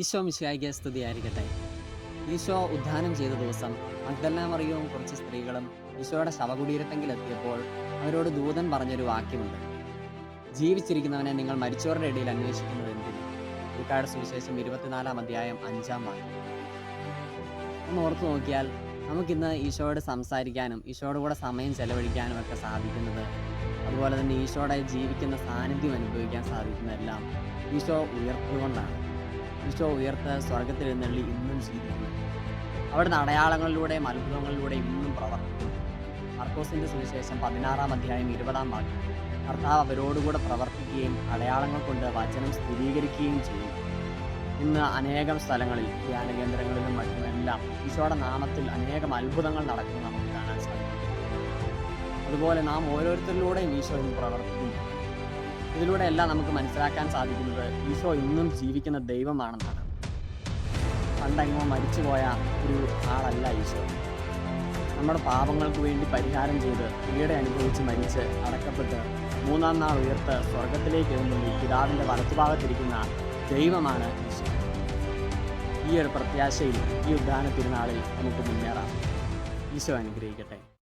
ഈശോ മിശിഹായിക്ക് സ്തുതിയായിരിക്കട്ടെ ഈശോ ഉദ്ധാനം ചെയ്ത ദിവസം മഗ്ദല്ല മറിയവും കുറച്ച് സ്ത്രീകളും ഈശോയുടെ ശവകുടീരത്തെങ്കിൽ എത്തിയപ്പോൾ അവരോട് ദൂതൻ പറഞ്ഞൊരു വാക്യമുണ്ട്. ജീവിച്ചിരിക്കുന്നവനെ നിങ്ങൾ മരിച്ചവരുടെ ഇടയിൽ അന്വേഷിക്കുന്നത് എന്തിന്? ലൂക്കായുടെ സുവിശേഷം ഇരുപത്തിനാലാം അധ്യായം അഞ്ചാം വാക്യം. ഒന്ന് ഓർത്തു നോക്കിയാൽ നമുക്കിന്ന് ഈശോയോട് സംസാരിക്കാനും ഈശോയുടെ കൂടെ സമയം ചെലവഴിക്കാനും ഒക്കെ സാധിക്കുന്നത് അതുപോലെ തന്നെ ഈശോയുടെ ജീവിക്കുന്ന സാന്നിധ്യം അനുഭവിക്കാൻ സാധിക്കുന്നതെല്ലാം ഈശോ ഉയർത്തുകൊണ്ടാണ് ഈശോ ഉയർത്ത് സ്വർഗത്തിൽ നിന്നുള്ള ഇന്നും ജീവിക്കുന്നു അവിടുന്ന് അടയാളങ്ങളിലൂടെയും അത്ഭുതങ്ങളിലൂടെയും ഇന്നും പ്രവർത്തിക്കുന്നു. മർക്കോസിന്റെ സുവിശേഷം പതിനാറാം അധ്യായം ഇരുപതാം വാക്യം. കർത്താവ് അവരോടുകൂടെ പ്രവർത്തിക്കുകയും അടയാളങ്ങൾ കൊണ്ട് വചനം സ്ഥിരീകരിക്കുകയും ചെയ്യും. ഇന്ന് അനേകം സ്ഥലങ്ങളിൽ ധ്യാന കേന്ദ്രങ്ങളിലും മറ്റുമെല്ലാം ഈശോയുടെ നാമത്തിൽ അനേകം അത്ഭുതങ്ങൾ നടക്കുന്നു നമുക്ക് കാണാൻ സാധിക്കും. അതുപോലെ നാം ഓരോരുത്തരിലൂടെയും ഈശോ ഇന്ന് പ്രവർത്തിക്കുന്നു. ഇതിലൂടെ എല്ലാം നമുക്ക് മനസ്സിലാക്കാൻ സാധിക്കുന്നത്. ഈശോ ഇന്നും ജീവിക്കുന്ന ദൈവമാണെന്നാണ്. പണ്ടെങ്ങോ മരിച്ചുപോയ ഒരു ആളല്ല ഈശോ. നമ്മുടെ പാപങ്ങൾക്ക് വേണ്ടി പരിഹാരം ചെയ്ത് പീഡ അനുഭവിച്ച് മരിച്ച് അടക്കപ്പെട്ട് മൂന്നാം നാൾ ഉയർത്ത് സ്വർഗത്തിലേക്ക് എഴുന്നള്ളി പിതാവിന്റെ വലത്തുഭാഗത്തിരിക്കുന്ന ദൈവമാണ് ഈശോ. ഈ ഒരു പ്രത്യാശയിൽ ഈ ഉദ്ധാന തിരുനാളിൽ നമുക്ക് മുന്നേറാം. ഈശോ അനുഗ്രഹിക്കട്ടെ.